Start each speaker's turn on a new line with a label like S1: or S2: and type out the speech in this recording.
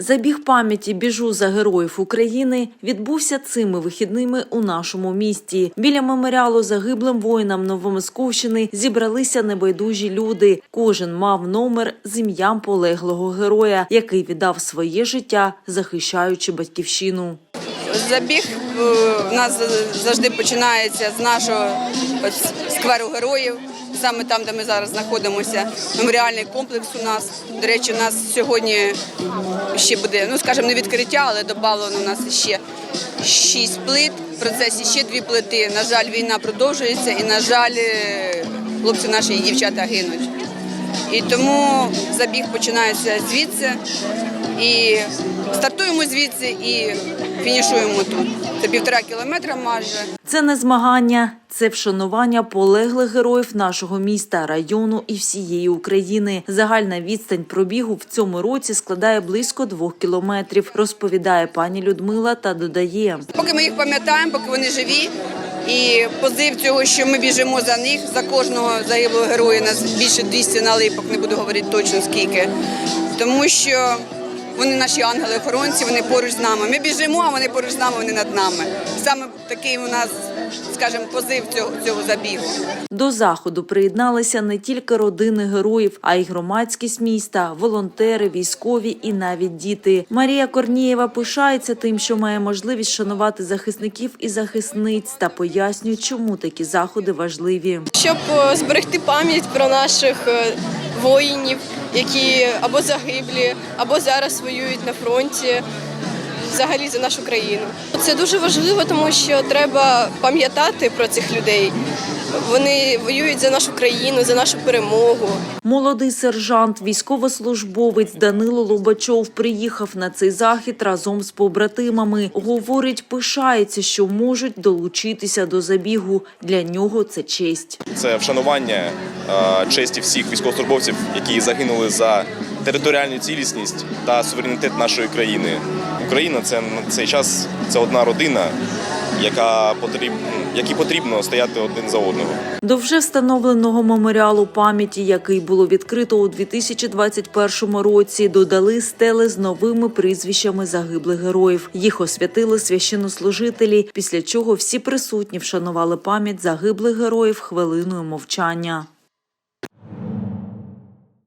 S1: Забіг пам'яті біжу за героїв України відбувся цими вихідними у нашому місті. Біля меморіалу загиблим воїнам Новомосковщини зібралися небайдужі люди. Кожен мав номер з ім'ям полеглого героя, який віддав своє життя, захищаючи батьківщину.
S2: Забіг е, у нас завжди починається з нашого скверу героїв, саме там, де ми зараз знаходимося. Меморіальний комплекс у нас. До речі, у нас сьогодні ще буде, ну скажімо, не відкриття, але додано у нас ще шість плит. В процесі ще дві плити. На жаль, війна продовжується, і на жаль, е, хлопці наші і дівчата гинуть. І тому забіг починається звідси. І стартуємо звідси і фінішуємо тут. Це півтора кілометра майже.
S1: Це не змагання, це вшанування полеглих героїв нашого міста, району і всієї України. Загальна відстань пробігу в цьому році складає близько двох кілометрів, розповідає пані Людмила та додає.
S2: Поки ми їх пам'ятаємо, поки вони живі. І позив цього, що ми біжимо за них, за кожного загиблого героя, нас більше 200 налипок, не буду говорити точно скільки. Тому що вони наші ангели-охоронці, вони поруч з нами. Ми біжимо, а вони поруч з нами, вони над нами. Саме такий у нас, скажімо, позив цього, цього забігу.
S1: До заходу приєдналися не тільки родини героїв, а й громадськість міста, волонтери, військові і навіть діти. Марія Корнієва пишається тим, що має можливість шанувати захисників і захисниць та пояснює, чому такі заходи важливі.
S3: щоб е, зберегти пам'ять про наших е, воїнів, які або загиблі, або зараз воюють на фронті. Взагалі за нашу країну. Це дуже важливо, тому що треба пам'ятати про цих людей. Вони воюють за нашу країну, за нашу перемогу.
S1: Молодий сержант, військовослужбовець Данило Лобачов приїхав на цей захід разом з побратимами. Говорить, пишається, що можуть долучитися до забігу. Для нього це честь.
S4: Це вшанування е, честі всіх військовослужбовців, які загинули за територіальну цілісність та суверенітет нашої країни. Україна це на цей час це одна родина, яка потрібна, які потрібно стояти один за одного.
S1: До вже встановленого меморіалу пам'яті, який було відкрито у 2021 році, додали стели з новими прізвищами загиблих героїв. Їх освятили священнослужителі, після чого всі присутні вшанували пам'ять загиблих героїв хвилиною мовчання.